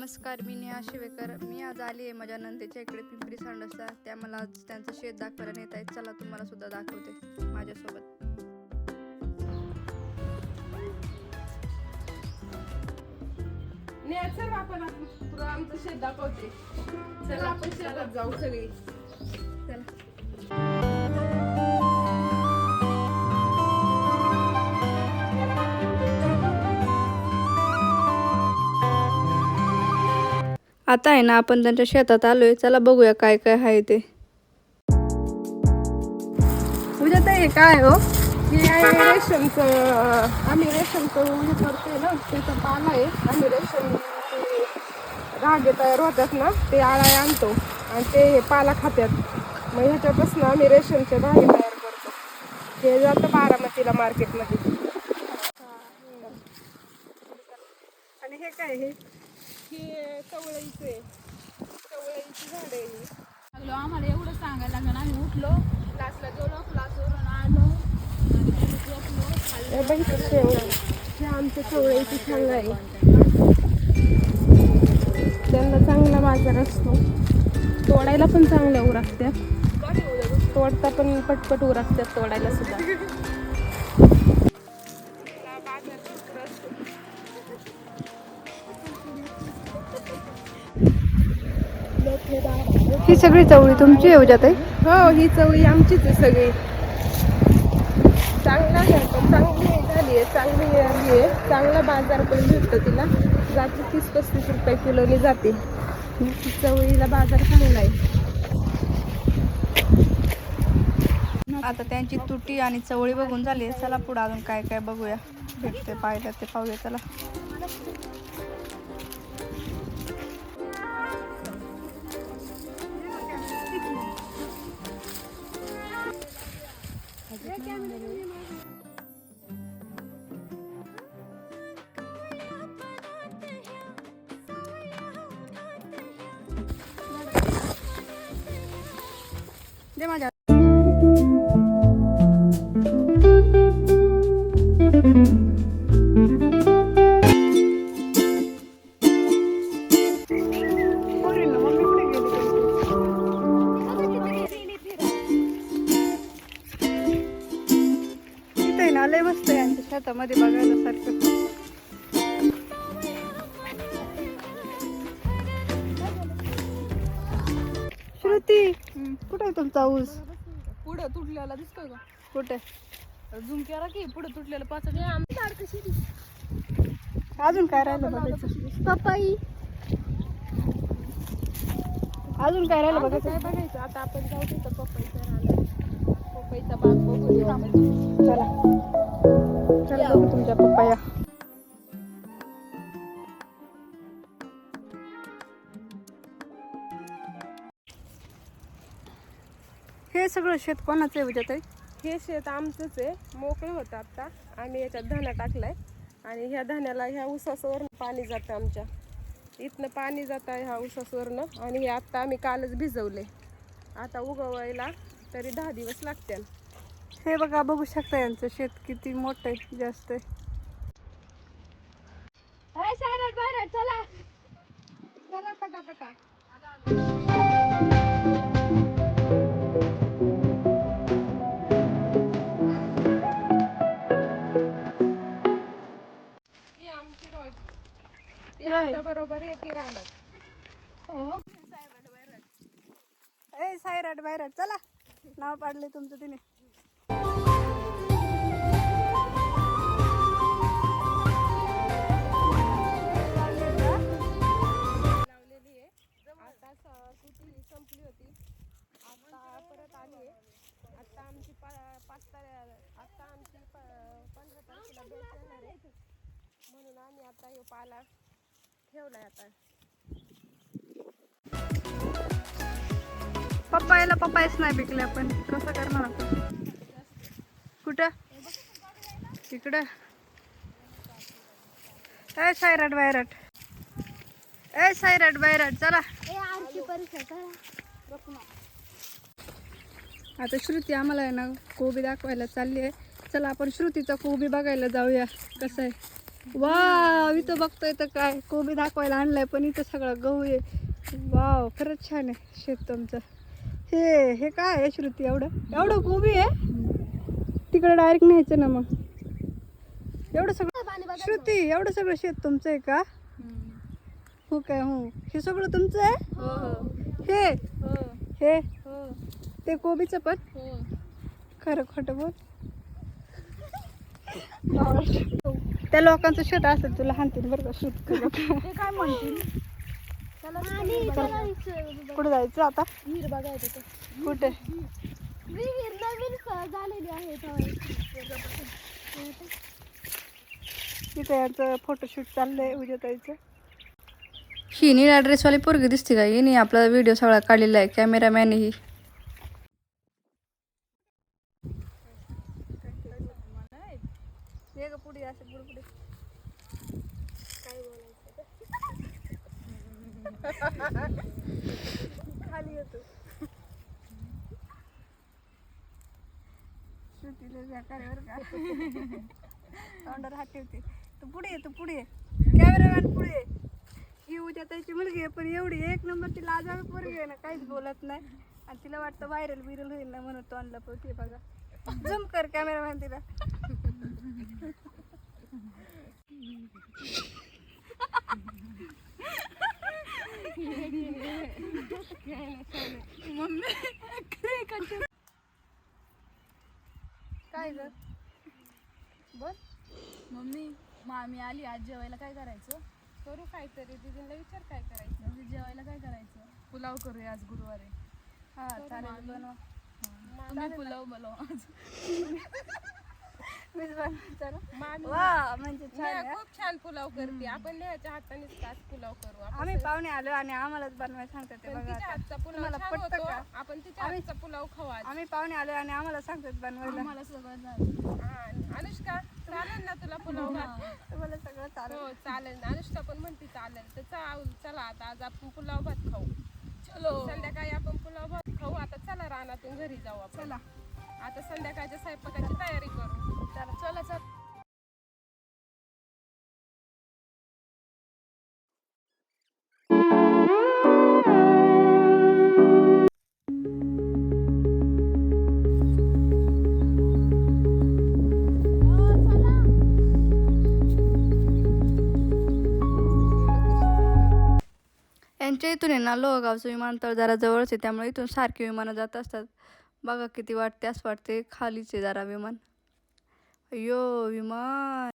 नमस्कार मी नेहा शिवेकर. मी आज आली आहे माझ्या नंदेच्या इकडे पिंपरी सांडसला त्या मला आज त्यांचं शेत दाखवायला नेत आहेत. चला तुम्हाला सुद्धा दाखवते माझ्यासोबत. नाही चल आपण आपण तुला आमचं शेत दाखवते. चल आपण शेतात जाऊ सगळी. चला. आता आहे ना आपण त्यांच्या शेतात आलोय. चला बघूया काय काय आहे ते. पूजा ताई हे काय हो? हे आहे रेशमचं आम्ही रेशमचं हे करतोय ना त्याचा पाला आहे. आम्ही रेशम ते धागे तयार होतात ना ते आळाय आणतो. आणि ते हे पाला खात्यात. मग ह्याच्यापासून आम्ही रेशमचे धागे तयार करतो. हे जातं बारामतीला मार्केटमध्ये आणि हे काय हे हे चवळीचं आहे. चवळीची झाड आहे लागलो आम्हाला एवढं सांगायला लागलं आम्ही उठलो क्लासला गेलो क्लासवरून आलो. झोपलो. हे हे आमच्या चवळीची शेंगा आहे. त्यांना चांगला बाजार असतो. तोडायला पण चांगल्या उरकत्यात? तोडता पण पटपट उरकत्यात तोडायला सुद्धा. ही सगळी चवळी तुमची येऊ जात आहे हो ही चवळी आमचीच आहे सगळी. चांगला आहे पण चांगली झाली आहे. चांगली आली आहे. चांगला बाजार पण भेटतो तिला. जाते तीस पस्तीस रुपये किलोनी जाते. चवळीला बाजार चांगला आहे. आता त्यांची तुटी आणि चवळी बघून झाली चला पुढे अजून काय काय बघूया. भेटते पाहिलं ते पाहूया चला. दे माझ्या आहे ना लय मस्त आहे यांच्या शेतामध्ये बघायला सारखं. तुमचा ऊस. पुढं तुटलेला दिसतोय का? कुठे? झुम केला की पुढं तुटलेलं पाच अजून काय राहिलं बघायचं? पप्पाई अजून काय राहिलं काय बघायचं? बघायचं? आता आपण जाऊ तिथं पपईचा राहणार. पपईचा बाग बघू. चला. चला बघू तुमच्या पप्पाया सगळं शेत कोणाचं आहे उद्या ताई? हे शेत आमचंच आहे. मोकळं होतं आता. आम्ही याच्यात धना टाकलाय. आणि ह्या धान्याला ह्या ऊसासवरनं पाणी जातं आमच्या. इथनं पाणी जातं ह्या ऊसासवरनं. आणि हे आत्ता आम्ही कालच भिजवले. आता उगवायला तरी दहा दिवस लागतील. हे बघा बघू शकता यांचं शेत किती मोठं आहे जास्त आहे चला. चला पटापटा. ती आमच्या बरोबर येते राहणार. ए सायराट बायराट चला. नाव पाडले तुमचं तिने. लावलेली आहे. आता सुटी संपली होती. आता परत आली आहे. आता आमची पा- पाच तारीख आता आमची प- पंधरा तारखेला बेट येणार आहे. म्हणून आम्ही आता हे पाला ठेवलाय आता. पप्पायला पप्पायच नाही पिकले आपण कसं करणार आपण? कुठं? इकडं. ए सायराट बायराट. ए सायराट बायराट चला. आता श्रुती आम्हाला आहे ना कोबी दाखवायला चालली आहे. चला आपण श्रुतीचा कोबी बघायला जाऊया. कसं आहे? वाव इथं बघतोय तर काय. कोबी दाखवायला आणलाय पण इथं सगळं गहू आहे. वाव खरंच छान आहे शेत तुमचं. हे हे काय आहे श्रुती? एवढं? एवढं कोबी आहे? तिकडे डायरेक्ट न्यायचं ना मग. एवढं सगळं श्रुती एवढं सगळं शेत तुमचं आहे का? हो काय हो. हे सगळं तुमचं आहे? हो हे. हो? हे. हो? ते कोबीचं पण? खरं खोटं बोल. त्या लोकांचं शेत असेल तुला हाणतील बरं का शूट करत ते काय म्हणतील? कुठे जायचं आता? विहीर बघायचं तर कुठे? विहीर नवीन झालेली आहे तिथे यांचं फोटोशूट चाललंय उद्या जायचं ही निळा ड्रेसवाली पोरगी दिसते का? हिने आपला व्हिडिओ सगळा काढलेला आहे. कॅमेरामॅन ही पुढे असं पुढे पुढे खाली येतो. श्रुतीला बरं का? तोंडावर हात ठेवते. तू पुढे ये तू पुढे कॅमेरामॅन पुढे ये. ही उद्या त्याची मुलगी आहे पण एवढी एक नंबरची लाजाळू पोरगी आहे ना काहीच बोलत नाही. आणि तिला वाटतं व्हायरल बिरल होईल ना म्हणून तोंडला पोते बघा. झूम कर कॅमेरामॅन तिला. काय ग? बोल. मम्मी मामी आली आज जेवायला काय करायचं? करू काहीतरी. दिदीला विचार काय करायचं? म्हणजे जेवायला काय करायचं? पुलाव करूया आज गुरुवार. हा चालेल बनव. तुम्ही पुलाव बनव आज. मीच बनवायचं ना मामी वा म्हणजे छान नेहा आहे. खूप छान पुलाव करते. आपण नेहाच्या हातानेच तास पुलाव करू. आपण आम्ही पाहुणे आलो आणि आम्हालाच बनवायला सांगतात ते पण बघा तिच्या आता. हातचा पुलाव तुम्हाला छान पटतं होतो. का? आपण तिच्या हातचा पुलाव आज. आम्ही पाहुणे आलो आणि आम्हाला सांगतात बनवायला. आम्हाला सगळं झालं. अनुष्का चालेल ना तुला पुलाव भात तुम्हाला सगळं चालेल. हो चालेल अनुष्का पण म्हणते चालेल. तर चाल चला आता आज आपण पुलाव भात खाऊ. चलो. संध्याकाळी आपण पुलाव भात खाऊ. आता चला रानातून घरी जाऊ आपण. चला. आता संध्याकाळच्या स्वयंपाकाची तयारी करू. चला चला चल. यांच्या इथून आहे ना लोहगावचं विमानतळ जरा जवळच आहे त्यामुळे इथून सारखी विमानं जात असतात. बघा किती वाटते असं वाटते खालीच आहे जरा विमान. अय्यो विमान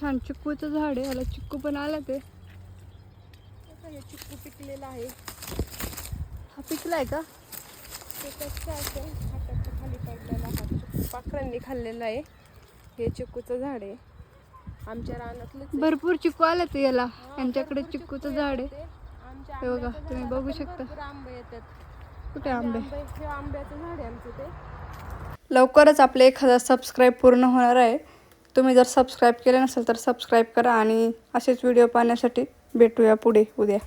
छान चिक्कूचं झाड आहे. याला चिक्कू पण आला ते. चिक्कू पिकलेलं आहे. हा का? ते कसं असं हाताच्या खाली पडलेला हा चिक्कू. पाखरांनी खाल्लेला आहे. हे चिक्कूचं झाड आहे. आमच्या रानातलंच आहे. भरपूर चिक्कू आला ते याला. यांच्याकडे चिक्कूचं चिक्कू झाड आहे. हे बघा, तुम्ही बघू शकता. आंबे येतात. कुठे आंबे? आंबे हे आंब्याचं झाड आहे आमचं ते. लवकरच आपले हजार सबस्क्राईब पूर्ण होणार आहे. तुम्ही जर सबस्क्राईब केले नसेल तर सबस्क्राईब करा आणि असेच व्हिडिओ पाहण्यासाठी भेटूया पुढे उद्या.